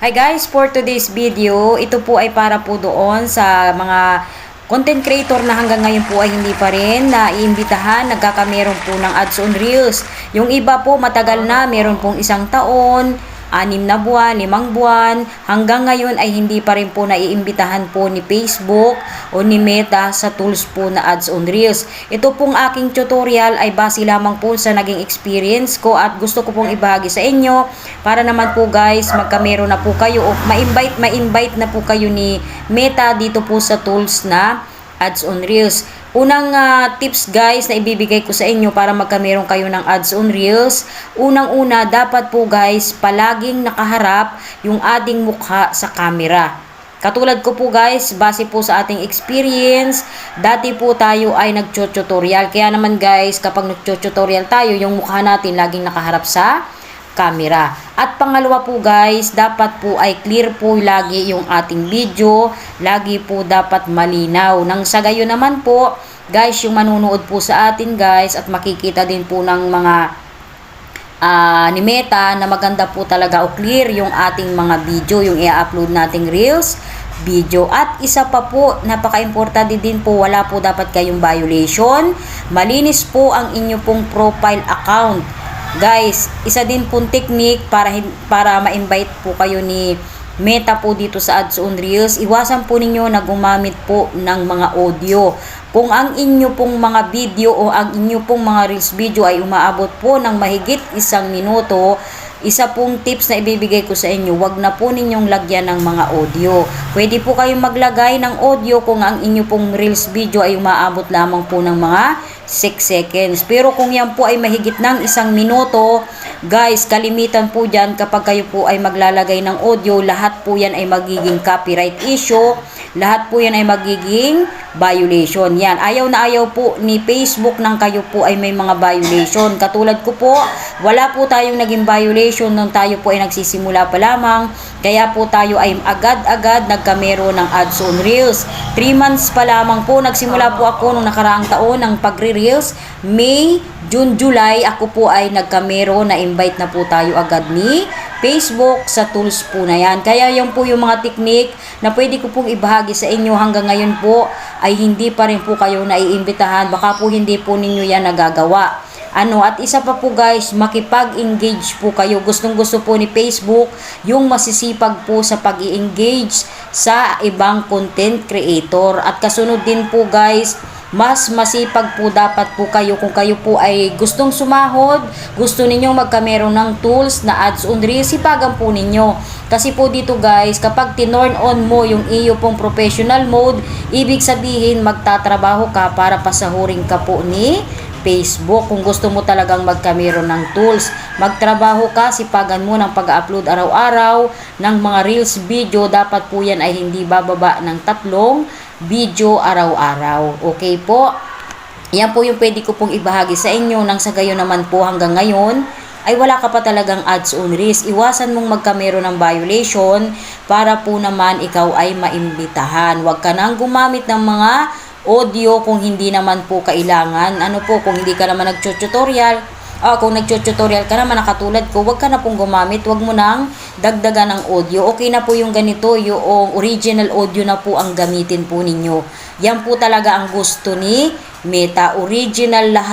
Hi guys, for today's video, ito po ay para po doon sa mga content creator na hanggang ngayon po ay hindi pa rin na iimbitahan, nagkakameron po ng ads on Reels. Yung iba po matagal na, meron pong isang taon, anim na buwan, limang buwan, hanggang ngayon ay hindi pa rin po naiimbitahan po ni Facebook o ni Meta sa tools po na ads on Reels. Ito pong aking tutorial ay base lamang po sa naging experience ko at gusto ko pong ibahagi sa inyo para naman po guys magkamero na po kayo o ma-invite, ma-invite na po kayo ni Meta dito po sa tools na ads on Reels. Unang ah, tips guys na ibibigay ko sa inyo para magkameron kayo ng ads on Reels. Unang-una, dapat po guys, palaging nakaharap yung ating mukha sa camera. Katulad ko po guys, base po sa ating experience, dati po tayo ay nag-tutorial. Kaya naman guys, kapag nag-tutorial tayo, yung mukha natin laging nakaharap sa camera. At pangalawa po guys, dapat po ay clear po lagi yung ating video. Lagi po dapat malinaw. Nang sa gayon naman po, guys, yung manunood po sa atin guys at makikita din po ng mga ah, ni Meta na maganda po talaga o clear yung ating mga video, yung i-upload nating reels, video. At isa pa po, napaka-importante din po, wala po dapat kayong violation. Malinis po ang inyo pong profile account. Guys, isa din pong technique para para ma-invite po kayo ni Meta po dito sa Ads on Reels. Iwasan po ninyo na gumamit po ng mga audio. Kung ang inyo pong mga video o ang inyo pong mga Reels video ay umaabot po ng mahigit isang minuto, isa pong tips na ibibigay ko sa inyo, wag na po ninyong lagyan ng mga audio. Pwede po kayong maglagay ng audio kung ang inyo pong Reels video ay umaabot lamang po ng mga 6 seconds. Pero kung yan po ay mahigit ng isang minuto, guys, kalimitan po dyan kapag kayo po ay maglalagay ng audio, lahat po yan ay magiging copyright issue, lahat po yan ay magiging violation. Yan, ayaw na ayaw po ni Facebook nang kayo po ay may mga violation. Katulad ko po, wala po tayong naging violation nung tayo po ay nagsisimula pa lamang. Kaya po tayo ay agad-agad nagkamero ng ads on Reels. 3 months pa lamang po, nagsimula po ako nung nakaraang taon ng pagre-Reels. May, June, July, ako po ay nagkamero na invite na po tayo agad ni Facebook sa tools po na yan. Kaya yung po yung mga technique na pwede ko pong ibahagi sa inyo hanggang ngayon po ay hindi pa rin po kayo naiimbitahan. Baka po hindi po ninyo yan nagagawa. Ano, at isa pa po guys, makipag-engage po kayo. Gustong gusto po ni Facebook yung masisipag po sa pag engage sa ibang content creator. At kasunod din po guys, mas masipag po dapat po kayo kung kayo po ay gustong sumahod, gusto ninyong magkamero ng tools na ads on Reels, sipagan po ninyo. Kasi po dito guys, kapag tinorn on mo yung iyo pong professional mode, ibig sabihin magtatrabaho ka para pasahurin ka po ni Facebook kung gusto mo talagang magkamero ng tools. Magtrabaho ka, sipagan mo ng pag-upload araw-araw ng mga Reels video. Dapat po yan ay hindi bababa ng tatlong video araw-araw. Okay po? Yan po yung pwede ko pong ibahagi sa inyo nang sa gayon naman po hanggang ngayon ay wala ka pa talagang ads on risk. Iwasan mong magkamero ng violation para po naman ikaw ay maimbitahan. Huwag ka nang gumamit ng mga audio kung hindi naman po kailangan. Ano po, kung hindi ka naman nag-tutorial, ah, kung nag-tutorial ka naman nakatulad ko, wag ka na pong gumamit, wag mo nang dagdagan ng audio. Okay na po yung ganito, yung original audio na po ang gamitin po ninyo. Yan po talaga ang gusto ni Meta. Original lahat